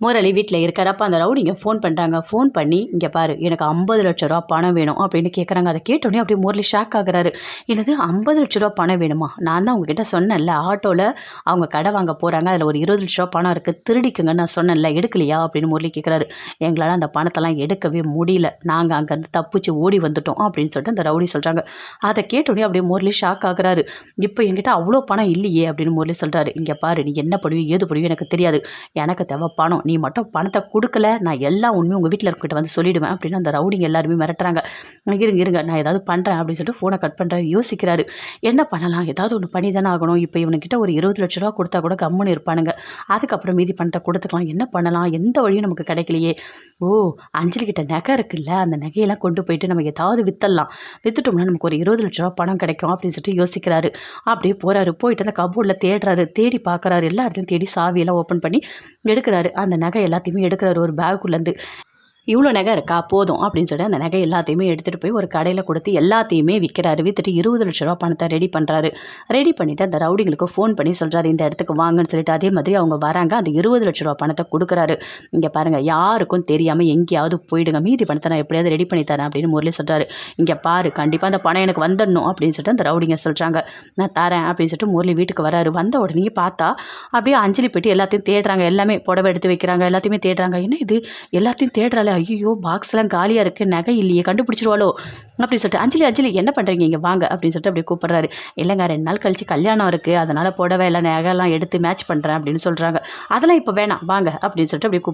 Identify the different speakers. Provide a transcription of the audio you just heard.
Speaker 1: முரளி வீட்டில் இருக்கார். அப்போ அந்த ரவுடிங்க ஃபோன் பண்ணுறாங்க ஃபோன் பண்ணி இங்கே பாரு எனக்கு ஐம்பது லட்ச ரூபா பணம் வேணும் அப்படின்னு கேட்குறாங்க அதை கேட்டோன்னே அப்படியே முரளி ஷாக் ஆகுறாரு. என்னது ஐம்பது லட்ச ரூபா பணம் வேணுமா? நான் தான் உங்ககிட்ட சொன்னேன்ல ஆட்டோவில் அவங்க கடை வாங்க போகிறாங்க அதில் ஒரு இருபது லட்ச ரூபா பணம் இருக்குது திருடிக்குங்க நான் சொன்னேன்ல எடுக்கலையா? அப்படின்னு முரளி கேட்குறாரு எங்களால் அந்த பணத்தெல்லாம் எடுக்கவே முடியல. நாங்கள் அங்கேருந்து தப்பிச்சு ஓடி வந்துட்டோம் அப்படின்னு சொல்லிட்டு அந்த ரவுடி சொல்கிறாங்க அதை கேட்டோன்னே அப்படியே முரளி ஷாக் ஆகுறாரு. இப்போ என்கிட்ட அவ்வளோ பணம் இல்லையே அப்படின்னு முரளி சொல்கிறாரு இங்கே பாரு நீ என்ன பண்ணுவீ ஏது பண்ணுவீ எனக்கு தெரியாது. எனக்கு தேவை பணம். நீ மட்டும் பணத்தை கொடுக்கல நான் எல்லா உண்மையும் உங்கள் வீட்டில் இருக்கிட்ட வந்து சொல்லிடுவேன் அப்படின்னு அந்த ரவுடிங்க எல்லாருமே மிரட்டுறாங்க. இருங்க இருங்க நான் ஏதாவது பண்ணுறேன் அப்படின்னு சொல்லிட்டு ஃபோனை கட் பண்ணுறாரு யோசிக்கிறாரு. என்ன பண்ணலாம்? ஏதாவது ஒன்று பண்ணி தானே ஆகணும். இப்போ இவனுக்கிட்ட ஒரு இருபது லட்ச ரூபா கொடுத்தா கூட கம்முன்னு இருப்பானுங்க. அதுக்கப்புறம் மீதி பணத்தை கொடுத்துக்கலாம். என்ன பண்ணலாம்? எந்த வழியும் நமக்கு கிடைக்கலையே. ஓ அஞ்சலிக்கிட்ட நகை இருக்குல்ல அந்த நகையெல்லாம் கொண்டு போயிட்டு நம்ம ஏதாவது வித்தரலாம். வித்துட்டோம்னா நமக்கு ஒரு இருபது லட்ச ரூபா பணம் கிடைக்கும் அப்படின்னு சொல்லிட்டு யோசிக்கிறாரு. அப்படியே போகிறாரு போயிட்டு அந்த கபோர்டில் தேடுறாரு. தேடி பார்க்குறாரு. எல்லா இடத்துலையும் தேடி சாவியெல்லாம் ஓப்பன் பண்ணி எடுக்கிறாரு. அந்த நகை எல்லாத்தையுமே எடுக்கிறாரு. ஒரு பேக்குள்ளேருந்து இவ்வளோ நகை இருக்கா? போதும் அப்படின்னு சொல்லிட்டு அந்த நகை எல்லாத்தையுமே எடுத்துகிட்டு போய் ஒரு கடையில் கொடுத்து எல்லாத்தையுமே விற்கிறாரு விற்றுட்டு இருபது லட்ச ரூபா பணத்தை ரெடி பண்ணுறாரு ரெடி பண்ணிவிட்டு அந்த ரவுடிங்களுக்கு ஃபோன் பண்ணி சொல்கிறாரு இந்த இடத்துக்கு வாங்கன்னு சொல்லிட்டு அதே மாதிரி அவங்க வராங்க. அந்த இருபது லட்ச ரூபா பணத்தை கொடுக்குறாரு. இங்கே பாருங்கள் யாருக்கும் தெரியாமல் எங்கேயாவது போயிடுங்க. மீதி பணத்தை நான் எப்படியாவது ரெடி பண்ணி தரேன் அப்படின்னு முரளி சொல்கிறாரு இங்கே பாரு கண்டிப்பாக அந்த பணம் எனக்கு வந்துடணும் அப்படின்னு சொல்லிட்டு அந்த ரவுடிங்க சொல்கிறாங்க நான் தரேன் அப்படின்னு சொல்லிட்டு முரளி வீட்டுக்கு வராரு. வந்த உடனே பார்த்தா அப்படியே அஞ்சலி பெட்டி எல்லாத்தையும் தேடுறாங்க. எல்லாமே புடவை எடுத்து வைக்கிறாங்க. எல்லாத்தையுமே தேடுறாங்க. என்ன இது? எல்லாத்தையும் தேடுறாளே ஐயோ பாக்ஸ்லாம் காலியாக இருக்குது நகை இல்லையே கண்டுபிடிச்சிருவாளோ? அப்படின்னு சொல்லிட்டு அஞ்சலி அஞ்சலி என்ன பண்ணுறீங்க இங்கே? வாங்க அப்படின்னு சொல்லிட்டு அப்படியே கூப்பிட்றாரு. இல்லைங்க ரெண்டு நாள் கழிச்சு கல்யாணம் இருக்குது அதனால் புடவை எல்லாம் நகைலாம் எடுத்து மேட்ச் பண்ணுறேன் அப்படின்னு சொல்கிறாங்க அதெல்லாம் இப்போ வேணாம் வாங்க அப்படின்னு சொல்லிட்டு அப்படியே